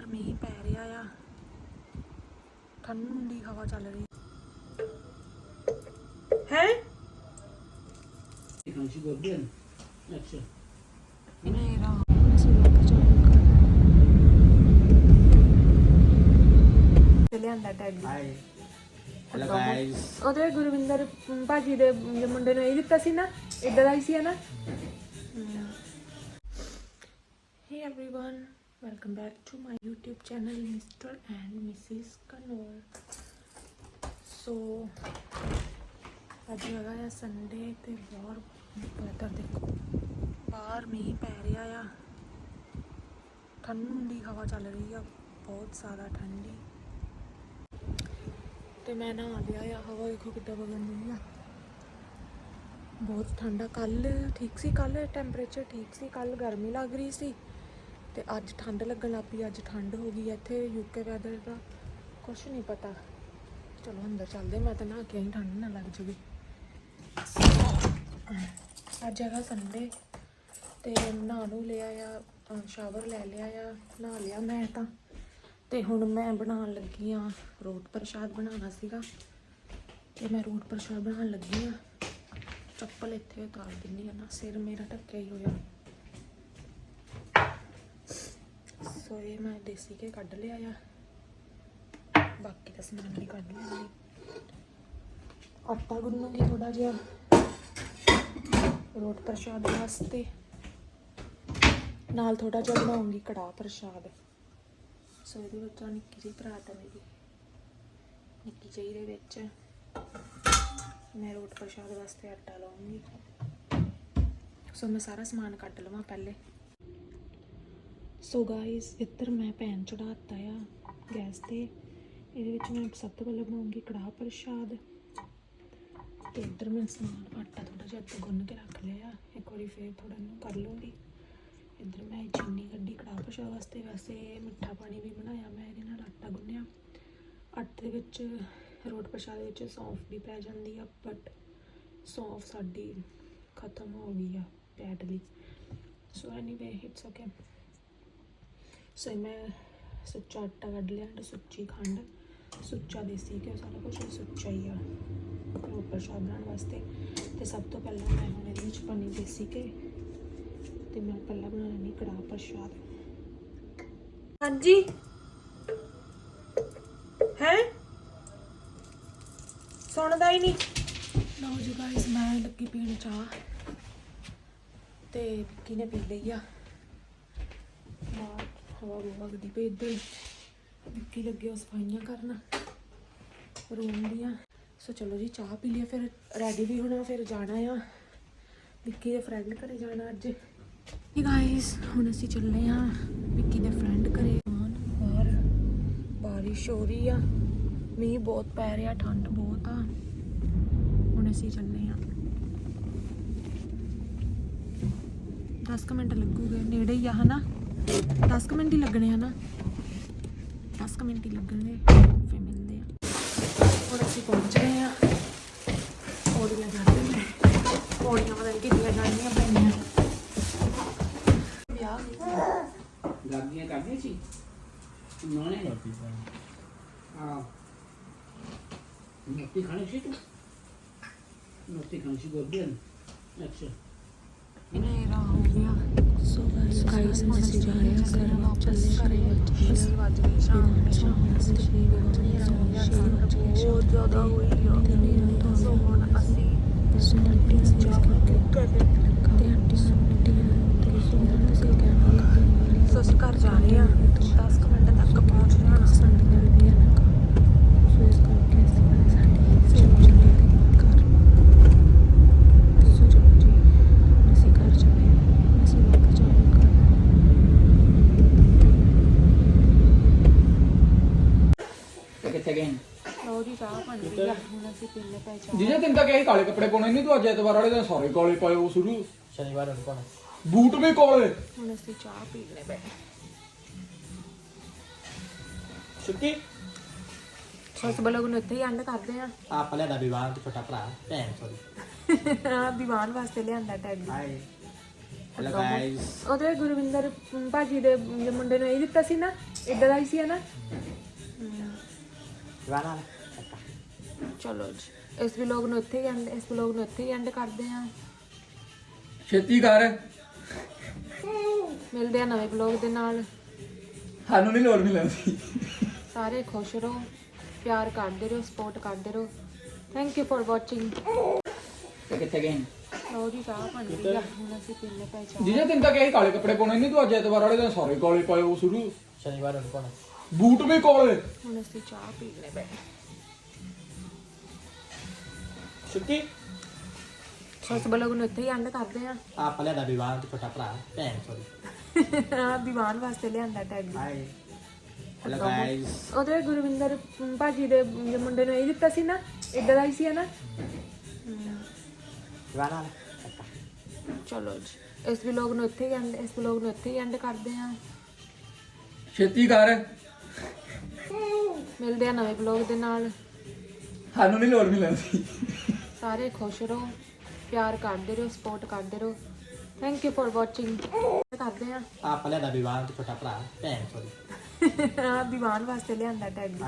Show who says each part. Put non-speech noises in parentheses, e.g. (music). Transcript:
Speaker 1: ਬਾਹਰ ਮੀਂਹ ਪੈ ਰਿਹਾ ਆ। ਠੰਡੀ ਹਵਾ ਚੱਲ ਰਹੀ। ਹੈ. ਮੇਰਾ ਲਿਆਂਦਾ. ਉਹਦੇ ਗੁਰਵਿੰਦਰ ਭਾਜੀ ਦੇ ਮੁੰਡੇ ਨੂੰ ਇਹ ਦਿੱਤਾ ਸੀ ਨਾ? ਇਦਾਂ ਦਾ ਹੀ ਸੀ ਨਾ Hey everyone, welcome back to my YouTube channel Mr. and Mrs. Kanwar. So ਅੱਜ ਹੈਗਾ ਆ ਸੰਡੇ ਤੇ ਬਹੁਤ ਵੈਦਰ ਦੇਖੋ ਬਾਹਰ ਮੀਂਹ ਪੈ ਰਿਹਾ ਆ ਠੰਡੀ ਹਵਾ ਚੱਲ ਰਹੀ ਆ ਬਹੁਤ ਜ਼ਿਆਦਾ ਠੰਡੀ ਤੇ ਮੈਂ ਨਾ ਆ ਲਿਆ ਆ ਹਵਾ ਦੇਖੋ ਕਿੱਦਾਂ ਵਗਣ ਦੀ ਆ ਬਹੁਤ ਠੰਡਾ ਕੱਲ ਠੀਕ ਸੀ ਕੱਲ ਟੈਂਪਰੇਚਰ ਠੀਕ ਸੀ ਕੱਲ ਗਰਮੀ ਲੱਗ ਰਹੀ ਸੀ ਤੇ ਅੱਜ ਠੰਡ ਲੱਗਣ ਲੱਗ ਪਈ, ਅੱਜ ਠੰਡ ਹੋ ਗਈ ਇੱਥੇ ਯੂਕੇ ਵੈਦਰ ਦਾ। ਕੁਝ ਨਹੀਂ ਪਤਾ। ਚਲੋ ਅੰਦਰ ਚੱਲਦੇ ਮੈਂ ਤਾਂ ਨਾ ਕੇ ਆਈ, ਠੰਡ ਨਾ ਲੱਗ ਜੂਗੀ ਅੱਜ ਹੈਗਾ ਸੰਡੇ ਤੇ ਨਹਾ ਨੂੰ ਲਿਆ ਆ ਸ਼ਾਵਰ ਲੈ ਲਿਆ ਆ, ਨਹਾ ਲਿਆ ਮੈਂ ਤਾਂ। ਤੇ ਹੁਣ ਮੈਂ ਬਣਾਉਣ ਲੱਗੀ ਆ ਰੋਟ ਪ੍ਰਸ਼ਾਦ ਬਣਾਉਣਾ ਸੀਗਾ। ਤੇ ਮੈਂ ਰੋਟ ਪ੍ਰਸ਼ਾਦ ਬਣਾਉਣ ਲੱਗੀ ਆ। ਚੱਪਲ ਇੱਥੇ ਉਤਾਰ ਦਿੰਨੀ ਆ ਨਾ, ਸਿਰ ਮੇਰਾ ਢੱਕਿਆ ਹੀ ਹੋਇਆ। ਸੋ ਇਹ ਮੈਂ ਦੇਸੀ ਕੇ ਕੱਢ ਲਿਆ ਆ। ਬਾਕੀ ਦਾ ਸਮਾਨ ਵੀ ਕੱਢ ਲਿਆ ਆਟਾ ਗੁੰਨੂਗੀ ਥੋੜਾ ਜਿਹਾ। ਰੋਟ ਪ੍ਰਸ਼ਾਦ ਵਾਸਤੇ। ਨਾਲ ਥੋੜਾ ਜਿਹਾ ਬਣਾਉਂਗੀ ਕੜਾਹ ਪ੍ਰਸ਼ਾਦ। ਸੋ ਇਹਦੇ ਵਿੱਚ ਨਿੱਕੀ ਜਿਹੀ ਪਰਾਤ ਹੈ ਮੇਰੀ। ਨਿੱਕੀ ਜਿਹੀ ਦੇ ਵਿੱਚ ਮੈਂ ਰੋਟ ਪ੍ਰਸ਼ਾਦ ਵਾਸਤੇ ਆਟਾ ਲਾਉਂਗੀ ਸੋ ਮੈਂ ਸਾਰਾ ਸਮਾਨ ਕੱਢ ਲਵਾਂ ਪਹਿਲੇ। ਸੋ ਗਾਇਸ ਇੱਧਰ ਮੈਂ ਪੈਨ ਚੜਾਤਾ ਆ ਗੈਸ ਤੇ। ਇਹਦੇ ਵਿੱਚ ਮੈਂ ਸਭ ਤੋਂ ਪਹਿਲਾਂ ਬਣਾਉਂਗੀ ਕੜਾਹ ਪ੍ਰਸ਼ਾਦ। ਤੇ ਇੱਧਰ ਮੈਂ ਸਮਾਨ ਆਟਾ ਥੋੜਾ ਜਿਹਾ ਅੱਧਾ ਗੁੰਨ ਕੇ ਰੱਖ ਲਿਆ ਇੱਕ ਵਾਰੀ ਫੇਰ ਥੋੜਾ ਨੂੰ ਕਰ ਲੂੰਗੀ। ਇੱਧਰ ਮੈਂ ਚੀਨੀ ਕੱਢੀ ਕੜਾਹ ਪ੍ਰਸ਼ਾਦ ਵਾਸਤੇ। ਵੈਸੇ ਮਿੱਠਾ ਪਾਣੀ ਵੀ ਬਣਾਇਆ ਮੈਂ ਇਹਦੇ ਨਾਲ ਆਟਾ ਗੁੰਨਿਆ। ਆਟੇ ਦੇ ਵਿੱਚ ਰੋਟ ਪ੍ਰਸ਼ਾਦ ਵਿੱਚ ਸੌਂਫ ਵੀ ਪੈ ਜਾਂਦੀ ਆ ਬਟ ਸੌਂਫ ਸਾਡੀ ਖਤਮ ਹੋ ਗਈ ਆ ਪੈਟ ਲਈ so anyway it's okay so ਮੈਂ ਸੁੱਚਾ ਆਟਾ ਕੱਢ ਲਿਆ ਤੇ ਸੁੱਚੀ ਖੰਡ ਸੁੱਚਾ ਦੇਸੀ ਘਿਓ ਸਾਰਾ ਕੁਝ ਸੁੱਚਾ ਹੀ ਆ। ਰੋਟ ਪ੍ਰਸ਼ਾਦ ਬਣਾਉਣ ਵਾਸਤੇ। ਤੇ ਸਭ ਤੋਂ ਪਹਿਲਾਂ ਮੈਂ ਹੁਣ ਇਹਦੇ ਵਿੱਚ ਪਾਣੀ ਦੇਸੀ ਘੇ ਤੇ ਮੈਂ ਪਹਿਲਾਂ ਬਣਾ ਲੈਣੀ ਕੜਾਹ ਪ੍ਰਸ਼ਾਦ। ਹਾਂਜੀ। ਹੈ? ਸੁਣਦਾ ਹੀ ਨਹੀਂ। ਲਓ ਜੀ ਗਾਇਸ ਮੈਂ ਲੱਗੀ ਪੀਣ ਚਾਹ। ਤੇ ਵਿੱਕੀ ਨੇ ਪੀ ਲਈ ਆ? ਹਵਾ ਬਹੁਤ ਵਗਦੀ ਪਈ ਇੱਧਰ। ਵਿੱਕੀ ਲੱਗੇ ਸਫਾਈਆਂ ਕਰਨ। ਰੂਮ ਦੀਆਂ। ਸੋ ਚਲੋ ਜੀ, ਚਾਹ ਪੀ ਲਿਆ ਫਿਰ। ਰੈਡੀ ਵੀ ਹੋਣਾ, ਫਿਰ ਜਾਣਾ ਆ। ਵਿੱਕੀ ਦੇ ਫਰੈਂਡ ਘਰੇ ਜਾਣਾ ਅੱਜ। ਜੀ ਗਾਇਸ ਹੁਣ ਅਸੀਂ ਚੱਲੇ ਆ ਵਿੱਕੀ ਦੇ ਫਰੈਂਡ ਘਰੇ। ਆਉਣ ਬਾਹਰ। ਬਾਰਿਸ਼ ਹੋ ਰਹੀ ਆ। ਮੀਂਹ ਬਹੁਤ ਪੈ ਰਿਹਾ, ਠੰਡ ਬਹੁਤ ਆ। ਹੁਣ ਅਸੀਂ ਚੱਲੇ ਆ 10 ਕੁ ਮਿੰਟ ਲੱਗੂਗੇ, ਨੇੜੇ ਹੀ ਆ, ਹਨਾ? 10 ਮਿੰਟ ਹੀ ਲੱਗਣੇ ਹਨਾ 10 ਮਿੰਟ ਹੀ ਲੱਗਣਗੇ ਫੇ ਮਿਲਦੇ ਆ। ਹੁਣ ਅਸੀਂ ਪਹੁੰਚ ਗਏ ਆ। ਪੌੜੀਆਂ ਜਾਂਦੇ ਨੇ। ਪੌੜੀਆਂ ਪਤਾ ਨਹੀਂ ਕਿੱਥੇ ਜਾਣੀਆਂ ਪੈਣੀਆਂ। ਵਿਆਹ
Speaker 2: ਗਾਦੀਆਂ ਸੀ? ਨੋਨੇ ਹਾਂ। ਨੋਟੀ ਖਾਣੀ ਸੀ ਤੂੰ? ਨੋਟੀ ਖਾਣੀ ਸੀ ਗੋਬੀਆਂ ਅੱਛਾ।
Speaker 1: ਮੇਰਾ ਹੋ ਗਿਆ। ਸੋ ਗਾਇਸ ਹੁਣ ਅਸੀਂ ਜਾ ਰਹੇ ਹਾਂ ਘਰ ਵਾਪਸ ਘਰੇ ਬਸ ਵੱਜ ਗਈ ਸ਼ਾਮ ਦੇ ਸ਼ਾਮ ਦੇ ਛੇ ਵਜੇ ਬਹੁਤ ਜ਼ਿਆਦਾ ਹੋਈ ਆ। ਸੋ ਹੁਣ ਅਸੀਂ ਸੁਣਦੇ ਹਾਂ ਜਾ ਕੇ ਘਰੇ ਤੇ ਆਂਟੀ ਸੁਣਦੀ ਹੈ ਤੇ ਸੁਣਦੇ ਸੀ ਕਹਿਣਾ ਸੋ ਅਸੀਂ ਘਰ ਜਾ ਰਹੇ ਹਾਂ 10 ਮਿੰਟ ਤੱਕ ਪਹੁੰਚ ਜਾਣਾ ਸੰਡੇ ਦੇ ਆ ਨਾ ਸੋ ਇਸ ਕਰਕੇ ਅਸੀਂ ਸਾਡੀ ਸੇਵਾ ਚੱਲੀ ਘਰ ਸੋ ਚਲੋ ਜੀ ਅਸੀਂ ਘਰ ਚਲੇ ਅਸੀਂ ਵਲੌਗ ਚਾਲੂ ਕਰ
Speaker 2: ਕਿੱਥੇ ਗਏ
Speaker 1: ਲਓ ਹੁਣ ਅਸੀਂ ਪੀਣੇ
Speaker 3: ਜਿਹਨੇ ਤੈਨੂੰ ਤਾਂ ਕਿਹਾ ਕਾਲੇ ਕੱਪੜੇ ਪਾਉਣੇ ਨਹੀਂ ਤੂੰ ਅੱਜ ਐਤਵਾਰ ਵਾਲੇ ਦਿਨ ਸਾਰੇ ਕਾਲੇ ਪਾਏ ਉਹ ਸ਼ੁਰੂ।
Speaker 2: ਸ਼ਨੀਵਾਰ ਨੂੰ ਕੋਣ
Speaker 3: ਬੂਟ ਵੀ ਕਾਲੇ।
Speaker 1: ਹੁਣ ਅਸੀਂ ਚਾਹ ਪੀਣੇ ਪਏ
Speaker 2: ਛੁੱਟੀ
Speaker 1: ਸਸ ਬਲੌਗ ਨੂੰ ਇੱਥੇ ਹੀ ਐਂਡ ਕਰਦੇ ਆ
Speaker 2: ਆਪਾਂ ਲਿਆਦਾ ਵਿਵਾਹ ਤੇ ਛੋਟਾ ਭਰਾ ਭੈਣ ਸੌਰੀ। (laughs)
Speaker 1: ਆ ਦੀਵਾਨ ਵਾਸਤੇ ਲਿਆਂਦਾ ਟੈਡੀ
Speaker 2: ਹਾਈ ਹੈਲੋ ਗਾਇਸ
Speaker 1: ਉਹਦੇ ਗੁਰਵਿੰਦਰ ਭਾਜੀ ਦੇ ਮੁੰਡੇ ਨੂੰ ਇਹ ਦਿੱਤਾ ਸੀ ਨਾ ਇੱਦਾਂ ਦਾ ਹੀ ਸੀ ਨਾ।
Speaker 4: ਜਵਾਨਾ
Speaker 1: ਚਲੋ ਜੀ। ਇਸ ਵਲੌਗ ਨੂੰ ਇੱਥੇ ਹੀ ਐਂਡ ਇਸ ਵਲੌਗ ਨੂੰ ਇੱਥੇ ਹੀ ਐਂਡ ਕਰਦੇ ਹਾਂ।
Speaker 3: ਛੇਤੀ ਕਰ।
Speaker 1: ਮਿਲਦੇ ਆ ਨਵੇਂ ਵਲੌਗ ਦੇ ਨਾਲ।
Speaker 3: ਸਾਨੂੰ ਨਹੀਂ ਲੋੜ ਨਹੀਂ ਲੈਂਦੀ
Speaker 1: ਸਾਰੇ ਖੁਸ਼ ਰਹੋ ਪਿਆਰ ਕਰਦੇ ਰਹੋ ਸਪੋਰਟ ਕਰਦੇ ਰਹੋ। ਥੈਂਕ ਯੂ ਫॉर ਵਾਚਿੰਗ
Speaker 3: ਤੇ ਕਿੱਥੇ ਗਏ
Speaker 1: ਲਓ ਜੀ ਚਾਹ ਬਣ ਗਈ ਆ। ਹੁਣ ਅਸੀਂ ਪੀਣੇ ਪੈ ਚਾਹ।
Speaker 3: ਜਿਹਨੇ ਤੈਨੂੰ ਤਾਂ ਕਹੇ ਕਾਲੇ ਕੱਪੜੇ ਪਾਉਣੇ ਨਹੀਂ ਤੂੰ ਅੱਜ ਐਤਵਾਰ ਵਾਲੇ ਦਿਨ ਸਾਰੇ ਕਾਲੇ ਪਾਏ ਉਹ ਸ਼ੁਰੂ।
Speaker 4: ਸ਼ਨੀਵਾਰ ਨੂੰ ਕੋਣ
Speaker 3: ਬੂਟ ਵੀ ਕਾਲੇ।
Speaker 1: ਹੁਣ ਅਸੀਂ ਚਾਹ ਪੀਣੇ ਪੈ
Speaker 4: ਛੁੱਟੀ?
Speaker 1: ਸੋ ਇਸ ਵਲੌਗ ਨੂੰ ਇੱਥੇ ਹੀ ਐਂਡ ਕਰਦੇ ਹਾਂ
Speaker 4: ਆਪ ਲਿਆਦਾ ਵਿਵਾਹ ਤੇ ਛੋਟਾ ਭਰਾ ਭੈਣ ਸੋਰੀ (laughs)
Speaker 1: ਆ ਦੀਵਾਨ ਵਾਸਤੇ ਲਿਆਂਦਾ ਟੈਗ
Speaker 4: ਬਾਏ ਹੈਲੋ ਗਾਇਸ
Speaker 1: ਉਹਦੇ ਗੁਰਵਿੰਦਰ ਭਾਜੀ ਦੇ ਜੇ ਮੁੰਡੇ ਨੂੰ ਇਹ ਦਿੱਤਾ ਸੀ ਨਾ ਇਦਾਂ ਦਾ ਹੀ ਸੀ ਨਾ
Speaker 4: ਜਵਾਨਾ
Speaker 1: ਚਲੋ ਜੀ ਇਸ ਵਲੌਗ ਨੂੰ ਇੱਥੇ ਹੀ ਐਂਡ ਇਸ ਵਲੌਗ ਨੂੰ ਇੱਥੇ ਹੀ ਐਂਡ ਕਰਦੇ ਹਾਂ
Speaker 3: ਛੇਤੀ ਕਰ।
Speaker 1: ਮਿਲਦੇ ਆ ਨਵੇਂ ਵਲੌਗ ਦੇ ਨਾਲ।
Speaker 3: ਸਾਨੂੰ ਨਹੀਂ ਲੋੜ ਨਹੀਂ ਲੈਂਦੀ।
Speaker 1: ਸਾਰੇ ਖੁਸ਼ ਰਹੋ ਪਿਆਰ ਕਰਦੇ ਰਹੋ ਸਪੋਰਟ ਕਰਦੇ ਰਹੋ। ਥੈਂਕ ਯੂ ਫॉर ਵਾਚਿੰਗ ਕਰਦੇ ਹਾਂ।
Speaker 4: ਆਪ ਲਿਆਦਾ ਵਿਵਾਹ ਤੇ ਛੋਟਾ ਭਰਾ ਭੈਣ ਸੋਰੀ (laughs)
Speaker 1: ਆ ਦੀਵਾਨ ਵਾਸਤੇ ਲਿਆਂਦਾ ਟੈਗ